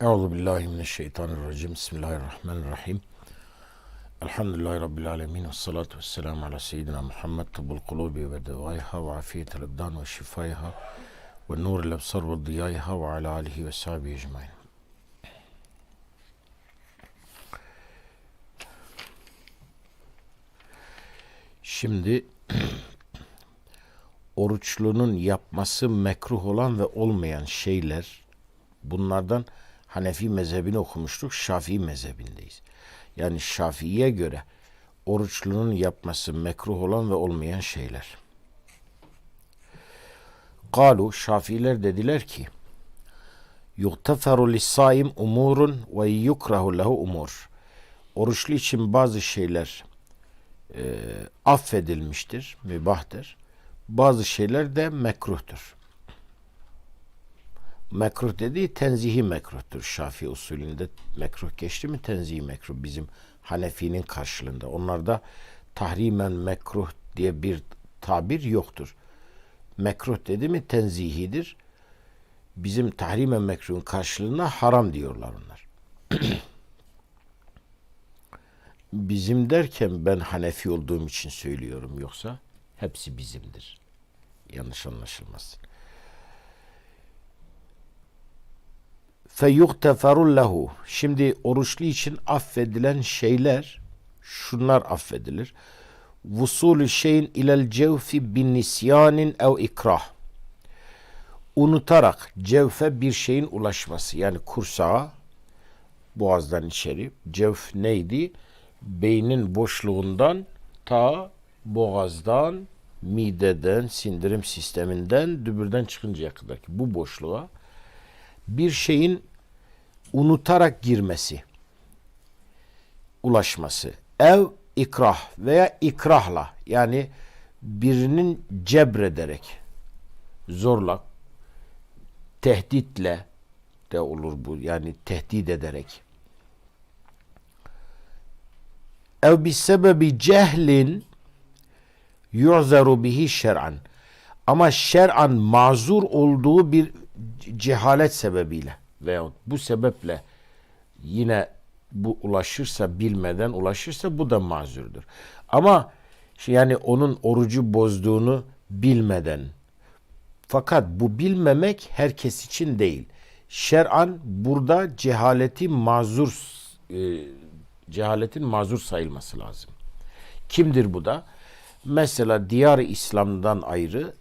Euzu billahi mineşşeytanirracim. Bismillahirrahmanirrahim. Elhamdülillahi rabbil alamin ve salatu vesselam ala seyyidina Muhammed tıbbul kulubi ve devaiha ve afiyetel abdan ve şifaiha ve nuril absar ve diyaiha ve ala alihi ve sahbihi ecmaîn. Şimdi oruçlunun yapması mekruh olan ve olmayan şeyler bunlardan Hanefi mezhebini okumuştuk. Şafii mezhebindeyiz. Yani Şafii'ye göre oruçlunun yapması mekruh olan ve olmayan şeyler. Kalu Şafiiler dediler ki yukteferu lissaim umurun ve yukrahu lehu umur. Oruçlu için bazı şeyler e, affedilmiştir, mübahtır. Bazı şeyler de mekruhtur. Mekruh dediği tenzihi mekruhtur. Şafii usulünde mekruh geçti mi tenzihi mekruh bizim Hanefi'nin karşılığında. Onlarda tahrimen mekruh diye bir tabir yoktur. Mekruh dedi mi tenzihidir. Bizim tahrimen mekruhun karşılığına haram diyorlar onlar. bizim derken ben Hanefi olduğum için söylüyorum yoksa hepsi bizimdir. Yanlış anlaşılmasın. Feyuhteferun lehu. Şimdi oruçlu için affedilen şeyler şunlar affedilir. Vusulü şeyin ilel cevfi bin nisyanin ev ikrah. Unutarak cevfe bir şeyin ulaşması yani kursağa boğazdan içeri. Cevf neydi? Beynin boşluğundan ta boğazdan, mideden, sindirim sisteminden, dübürden çıkıncaya kadar ki bu boşluğa bir şeyin unutarak girmesi, ulaşması. Ev ikrah veya ikrahla yani birinin cebrederek, zorla, tehditle de olur bu. Yani tehdit ederek. Ev bir sebebi cehlin yu'zeru bihi şer'an. Ama şer'an mazur olduğu bir cehalet sebebiyle veya bu sebeple yine bu ulaşırsa bilmeden ulaşırsa bu da mazurdur. Ama yani onun orucu bozduğunu bilmeden fakat bu bilmemek herkes için değil. Şer'an burada cehaleti mazur e, cehaletin mazur sayılması lazım. Kimdir bu da? Mesela diyar İslam'dan ayrı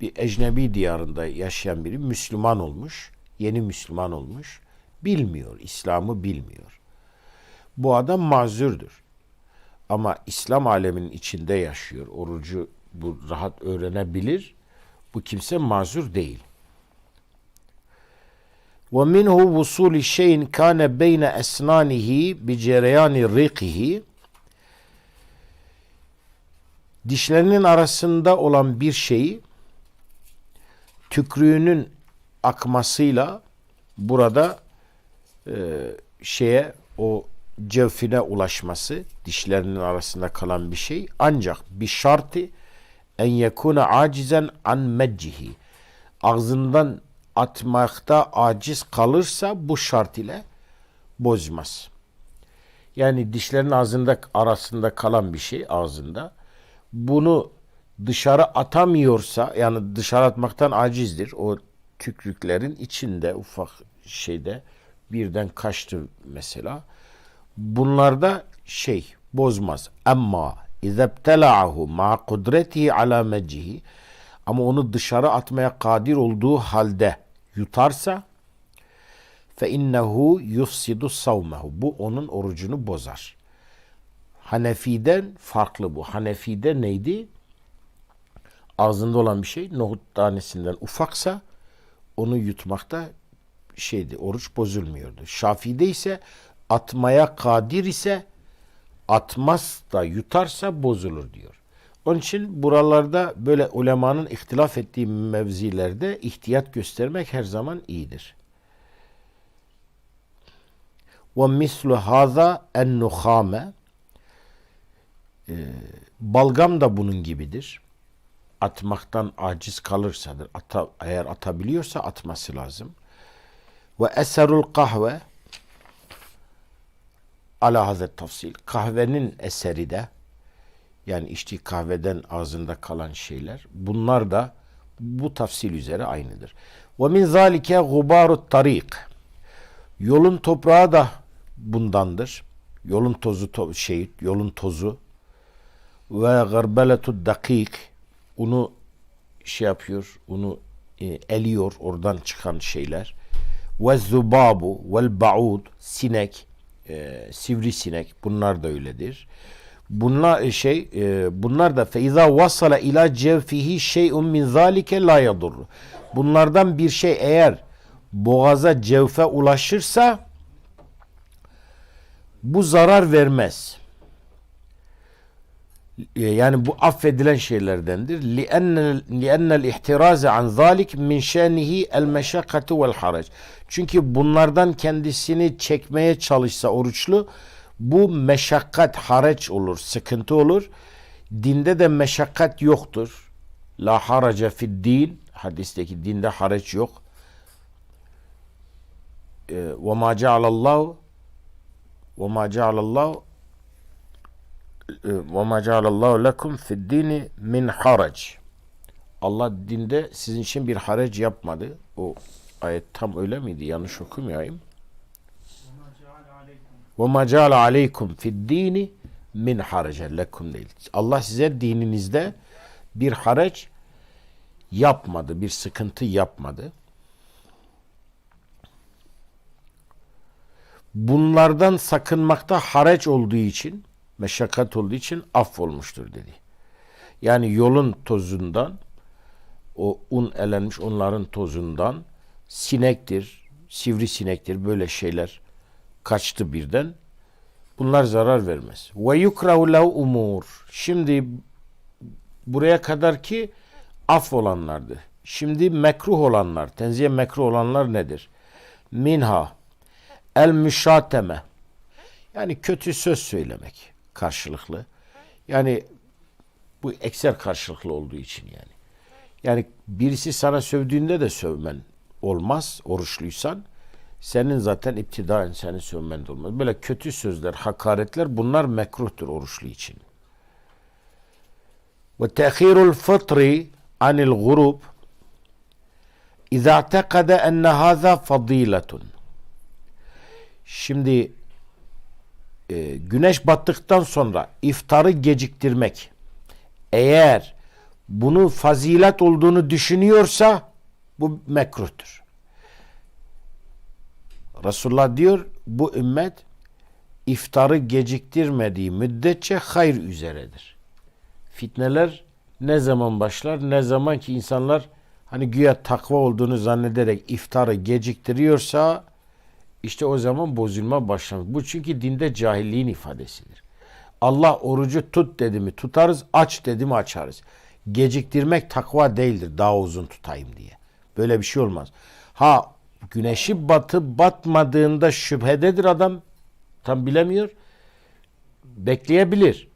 bir ecnebi diyarında yaşayan biri Müslüman olmuş, yeni Müslüman olmuş, bilmiyor, İslam'ı bilmiyor. Bu adam mazurdur. Ama İslam aleminin içinde yaşıyor, orucu bu rahat öğrenebilir. Bu kimse mazur değil. ومنه وصول شيء كان بين أسنانه بجريان ريقه dişlerinin arasında olan bir şeyi tükrüğünün akmasıyla burada e, şeye o cevfine ulaşması dişlerinin arasında kalan bir şey. Ancak bir şartı en yekuna acizen an meccihi. Ağzından atmakta aciz kalırsa bu şart ile bozmaz. Yani dişlerin ağzında arasında kalan bir şey ağzında. Bunu dışarı atamıyorsa yani dışarı atmaktan acizdir. O tükrüklerin içinde ufak şeyde birden kaçtı mesela. Bunlarda şey bozmaz. Ama izebtela'ahu ma kudretihi ala mecihi ama onu dışarı atmaya kadir olduğu halde yutarsa fe innehu yufsidu savmehu. Bu onun orucunu bozar. Hanefi'den farklı bu. Hanefi'de neydi? Ağzında olan bir şey nohut tanesinden ufaksa onu yutmakta şeydi oruç bozulmuyordu. Şafii'de ise atmaya kadir ise atmaz da yutarsa bozulur diyor. Onun için buralarda böyle ulemanın ihtilaf ettiği mevzilerde ihtiyat göstermek her zaman iyidir. Ve mislu haza en nuhame balgam da bunun gibidir atmaktan aciz kalırsadır. Ata, eğer atabiliyorsa atması lazım. Ve eserul kahve ala hazret tafsil. Kahvenin eseri de yani içtiği kahveden ağzında kalan şeyler bunlar da bu tafsil üzere aynıdır. Ve min zalike gubarut tarik. Yolun toprağı da bundandır. Yolun tozu to şey, yolun tozu ve garbeletu dakik unu şey yapıyor, onu e, eliyor oradan çıkan şeyler. Ve zubabu vel baud sinek, e, sivrisinek bunlar da öyledir. Bunlar e, şey e, bunlar da feiza vasala ila cevfihi şey'un min zalike la yadur. Bunlardan bir şey eğer boğaza cevfe ulaşırsa bu zarar vermez. E, Yani bu affedilen şeylerdendir. لِأَنَّ لِأَنَّ الْاِحْتِرَازَ عَنْ ذَٰلِكَ مِنْ شَانِهِ الْمَشَقَّةُ وَالْحَرَجِ Çünkü bunlardan kendisini çekmeye çalışsa oruçlu bu meşakkat, haraç olur, sıkıntı olur. Dinde de meşakkat yoktur. La haraca fid din. Hadisteki dinde haraç yok. Ee, Ve ma cealallahu ve ma cealallahu ve ma cealallahu lekum fid dini min harac. Allah dinde sizin için bir harac yapmadı. O ayet tam öyle miydi? Yanlış okumayayım. Ma ceale aleykum fid dini min haracen lekum değil. Allah size dininizde bir harac yapmadı, bir sıkıntı yapmadı. Bunlardan sakınmakta haraç olduğu için, meşakkat olduğu için affolmuştur dedi. Yani yolun tozundan, o un elenmiş onların tozundan, sinektir, sivrisinektir böyle şeyler kaçtı birden. Bunlar zarar vermez. Ve yukrahu umur. Şimdi buraya kadar ki af olanlardı. Şimdi mekruh olanlar, tenziye mekruh olanlar nedir? Minha el müşateme. Yani kötü söz söylemek karşılıklı. Yani bu ekser karşılıklı olduğu için yani. Yani birisi sana sövdüğünde de sövmen olmaz oruçluysan. Senin zaten iptidaen seni sövmen de olmaz. Böyle kötü sözler, hakaretler bunlar mekruhtur oruçlu için. Ve tehirul fıtri anil gurub İza tekade enne haza fadiletun. Şimdi e, güneş battıktan sonra iftarı geciktirmek eğer bunu fazilet olduğunu düşünüyorsa bu mekruhtur. Resulullah diyor bu ümmet iftarı geciktirmediği müddetçe hayır üzeredir. Fitneler ne zaman başlar? Ne zaman ki insanlar hani güya takva olduğunu zannederek iftarı geciktiriyorsa işte o zaman bozulma başlar. Bu çünkü dinde cahilliğin ifadesidir. Allah orucu tut dedi mi tutarız, aç dedi mi açarız. Geciktirmek takva değildir daha uzun tutayım diye. Böyle bir şey olmaz. Ha güneşi batı batmadığında şüphededir adam. Tam bilemiyor. Bekleyebilir.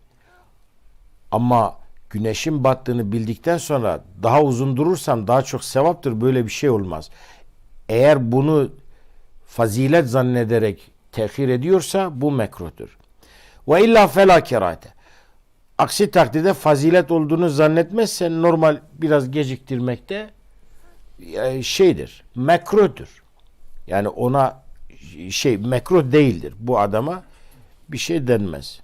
Ama güneşin battığını bildikten sonra daha uzun durursam daha çok sevaptır. Böyle bir şey olmaz. Eğer bunu fazilet zannederek tehir ediyorsa bu mekruhtur. Ve illa fela kerate. Aksi takdirde fazilet olduğunu zannetmezsen normal biraz geciktirmekte e, şeydir. Mekruhtur. Yani ona şey mekruh değildir. Bu adama bir şey denmez.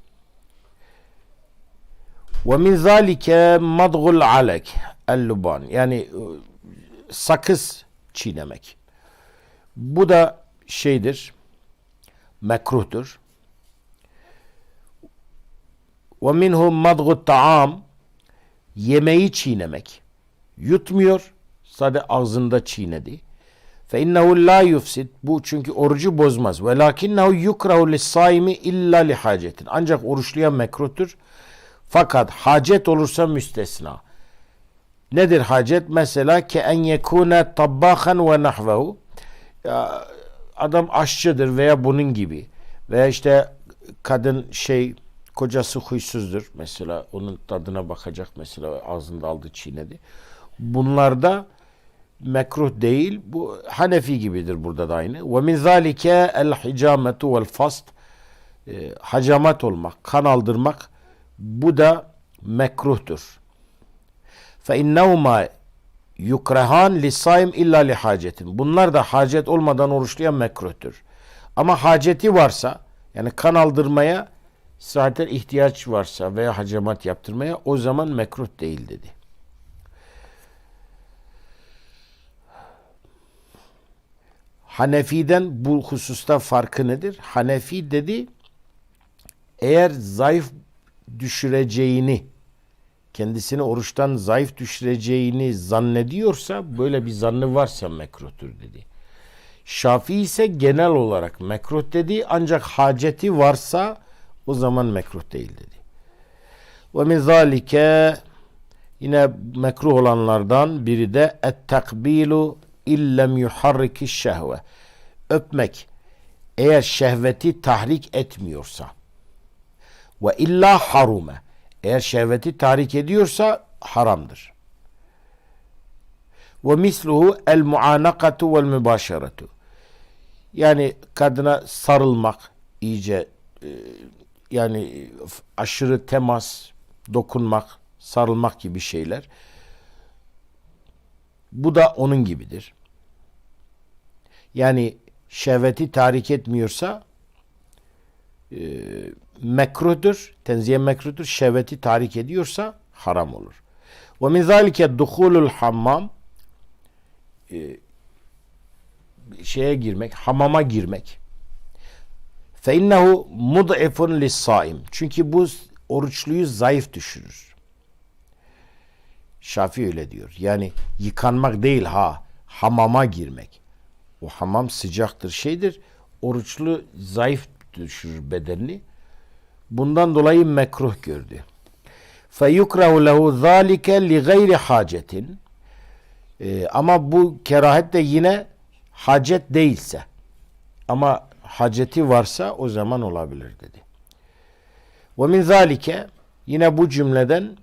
Ve min zalike madgul alek el-luban. Yani e, sakız çiğnemek. Bu da şeydir. Mekruhtur. Ve minhum madgu taam yemeği çiğnemek. Yutmuyor. Sadece ağzında çiğnedi. Fe innehu la yufsid. Bu çünkü orucu bozmaz. Ve lakinnehu yukrahu lis-saimi illa li hacetin. Ancak oruçluya mekruhtur. Fakat hacet olursa müstesna. Nedir hacet? Mesela ke en yekune tabbahan ve nahvehu. Adam aşçıdır veya bunun gibi. Veya işte kadın şey kocası huysuzdur. Mesela onun tadına bakacak mesela ağzında aldı çiğnedi. Bunlarda mekruh değil. Bu Hanefi gibidir burada da aynı. Ve min zalike el hicametu vel fast. Hacamat olmak, kan aldırmak bu da mekruhtur. Fe innehuma yukrehan lisaim illa li hacetin. Bunlar da hacet olmadan oruçlayan mekruhtur. Ama haceti varsa yani kan aldırmaya zaten ihtiyaç varsa veya hacamat yaptırmaya o zaman mekruh değil dedi. Hanefi'den bu hususta farkı nedir? Hanefi dedi eğer zayıf düşüreceğini kendisini oruçtan zayıf düşüreceğini zannediyorsa böyle bir zannı varsa mekruhtur dedi. Şafii ise genel olarak mekruh dedi ancak haceti varsa o zaman mekruh değil dedi. Ve min zalike yine mekruh olanlardan biri de et takbilu illem yuharriki şehve. Öpmek eğer şehveti tahrik etmiyorsa ve illa harume eğer şehveti tahrik ediyorsa haramdır. Ve misluhu el muanakatu vel mübaşeretu. Yani kadına sarılmak iyice e, yani aşırı temas, dokunmak, sarılmak gibi şeyler. Bu da onun gibidir. Yani şehveti tahrik etmiyorsa e, mekruhtur, tenziye mekruhtur. Şehveti tahrik ediyorsa haram olur. Ve min zalike duhulul hammam e, şeye girmek, hamama girmek. Fe innehu mud'ifun lis-saim. Çünkü bu oruçluyu zayıf düşürür. Şafi öyle diyor. Yani yıkanmak değil ha, hamama girmek. O hamam sıcaktır, şeydir. Oruçlu zayıf düşürür bedenini. Bundan dolayı mekruh gördü. Zalike li gayri hacetin. Ee, ama bu kerahet de yine hacet değilse. Ama haceti varsa o zaman olabilir dedi. Ve min yine bu cümleden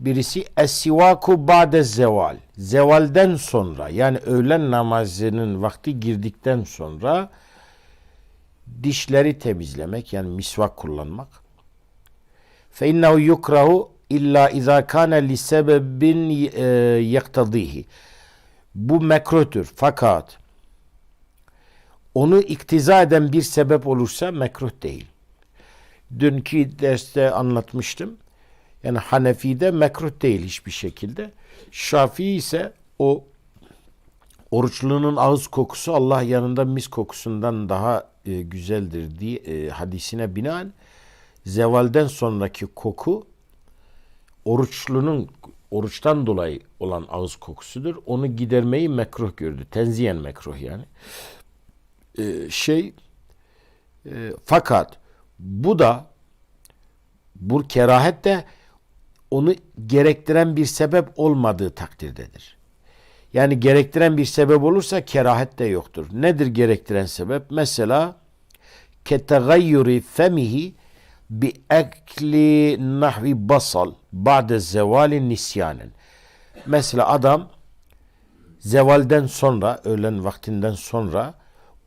birisi es-sivaku ba'de zeval. Zevalden sonra yani öğlen namazının vakti girdikten sonra dişleri temizlemek yani misvak kullanmak. Fe innehu yukrahu illa izâ kâne li sebebin yektadihi. Bu mekruhtur fakat onu iktiza eden bir sebep olursa mekruh değil. Dünkü derste anlatmıştım. Yani Hanefi'de mekruh değil hiçbir şekilde. Şafii ise o oruçlunun ağız kokusu Allah yanında mis kokusundan daha e, güzeldir diye e, hadisine binaen zevalden sonraki koku oruçlunun oruçtan dolayı olan ağız kokusudur. Onu gidermeyi mekruh gördü. Tenziyen mekruh yani. Ee, şey e, fakat bu da bu kerahet de onu gerektiren bir sebep olmadığı takdirdedir. Yani gerektiren bir sebep olursa kerahet de yoktur. Nedir gerektiren sebep? Mesela ketegayyuri femihi bi ekli nahvi basal ba'de zevali nisyanen. Mesela adam zevalden sonra, öğlen vaktinden sonra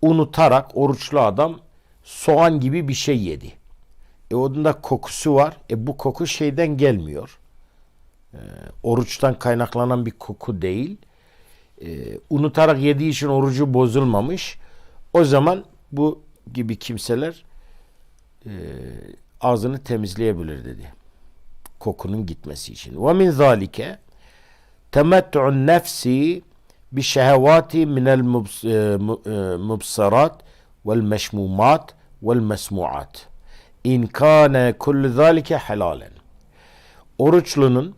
unutarak oruçlu adam soğan gibi bir şey yedi. E onun da kokusu var. E bu koku şeyden gelmiyor. E, oruçtan kaynaklanan bir koku değil e, unutarak yediği için orucu bozulmamış. O zaman bu gibi kimseler e, ağzını temizleyebilir dedi. Kokunun gitmesi için. Ve min zalike temettu'un nefsi bi şehevati minel e, e, mubsarat vel meşmumat vel mesmuat in kâne kullu zâlike helalen. Oruçlunun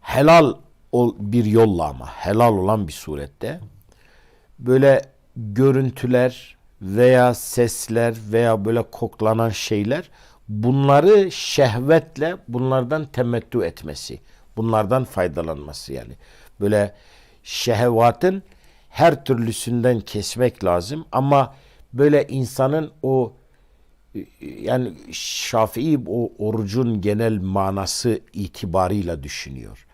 helal bir yolla ama helal olan bir surette böyle görüntüler veya sesler veya böyle koklanan şeyler bunları şehvetle bunlardan temettü etmesi, bunlardan faydalanması yani böyle şehvatın her türlüsünden kesmek lazım ama böyle insanın o yani Şafii o orucun genel manası itibarıyla düşünüyor.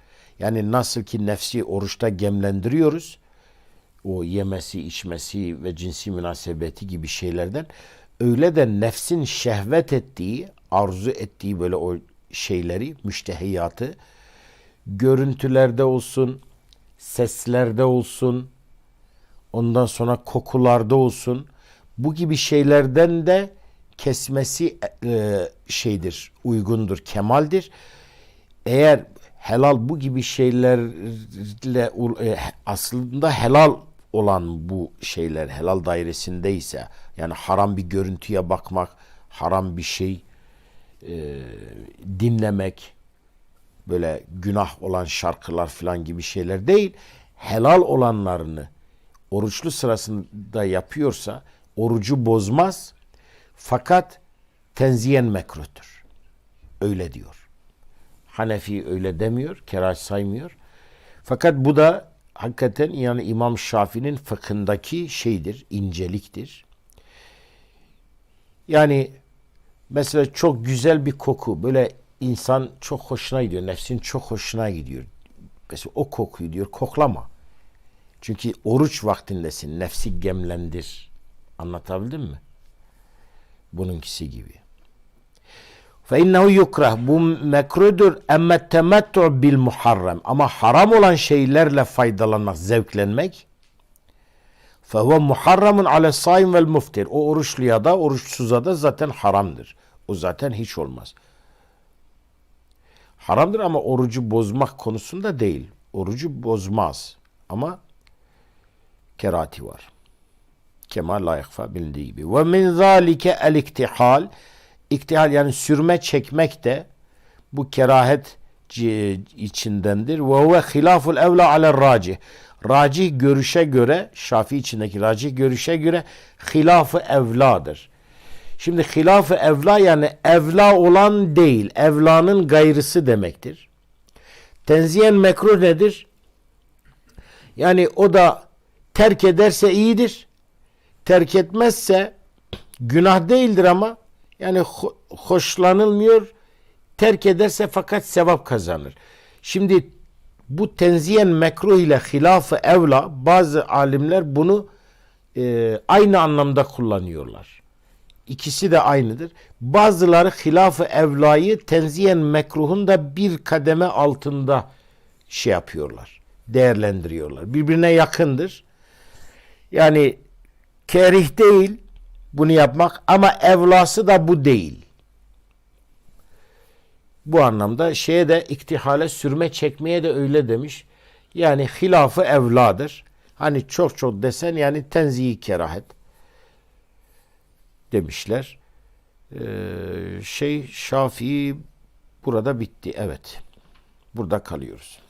Yani nasıl ki nefsi oruçta gemlendiriyoruz. O yemesi, içmesi ve cinsi münasebeti gibi şeylerden. Öyle de nefsin şehvet ettiği, arzu ettiği böyle o şeyleri, müştehiyatı görüntülerde olsun, seslerde olsun, ondan sonra kokularda olsun. Bu gibi şeylerden de kesmesi e, şeydir, uygundur, kemaldir. Eğer helal bu gibi şeylerle e, aslında helal olan bu şeyler helal dairesindeyse yani haram bir görüntüye bakmak, haram bir şey e, dinlemek, böyle günah olan şarkılar falan gibi şeyler değil, helal olanlarını oruçlu sırasında yapıyorsa orucu bozmaz fakat tenziyen mekruhtur. Öyle diyor. Hanefi öyle demiyor, kerah saymıyor. Fakat bu da hakikaten yani İmam Şafii'nin fıkhındaki şeydir, inceliktir. Yani mesela çok güzel bir koku, böyle insan çok hoşuna gidiyor, nefsin çok hoşuna gidiyor. Mesela o kokuyu diyor koklama. Çünkü oruç vaktindesin, nefsi gemlendir. Anlatabildim mi? Bununkisi gibi. Fe innehu yukrah. Bu mekrudur emme temettu bil muharrem. Ama haram olan şeylerle faydalanmak, zevklenmek fehuve muharramun ale saim vel muftir. O oruçluya da oruçsuza da zaten haramdır. O zaten hiç olmaz. Haramdır ama orucu bozmak konusunda değil. Orucu bozmaz. Ama kerati var. Kemal la yakfa gibi. Ve min zalike el iktihal. İktihal yani sürme çekmek de bu kerahet içindendir. Ve huve hilaful evla ale racih. Racih görüşe göre, Şafii içindeki racih görüşe göre hilafı evladır. Şimdi hilafı evla yani evla olan değil, evlanın gayrısı demektir. Tenziyen mekruh nedir? Yani o da terk ederse iyidir. Terk etmezse günah değildir ama yani ho- hoşlanılmıyor. Terk ederse fakat sevap kazanır. Şimdi bu tenziyen mekruh ile hilafı evla bazı alimler bunu e, aynı anlamda kullanıyorlar. İkisi de aynıdır. Bazıları hilafı evlayı tenziyen mekruhun da bir kademe altında şey yapıyorlar. Değerlendiriyorlar. Birbirine yakındır. Yani kerih değil bunu yapmak ama evlası da bu değil. Bu anlamda şeye de iktihale sürme çekmeye de öyle demiş. Yani hilafı evladır. Hani çok çok desen yani tenzihi kerahet demişler. Ee, şey Şafii burada bitti. Evet. Burada kalıyoruz.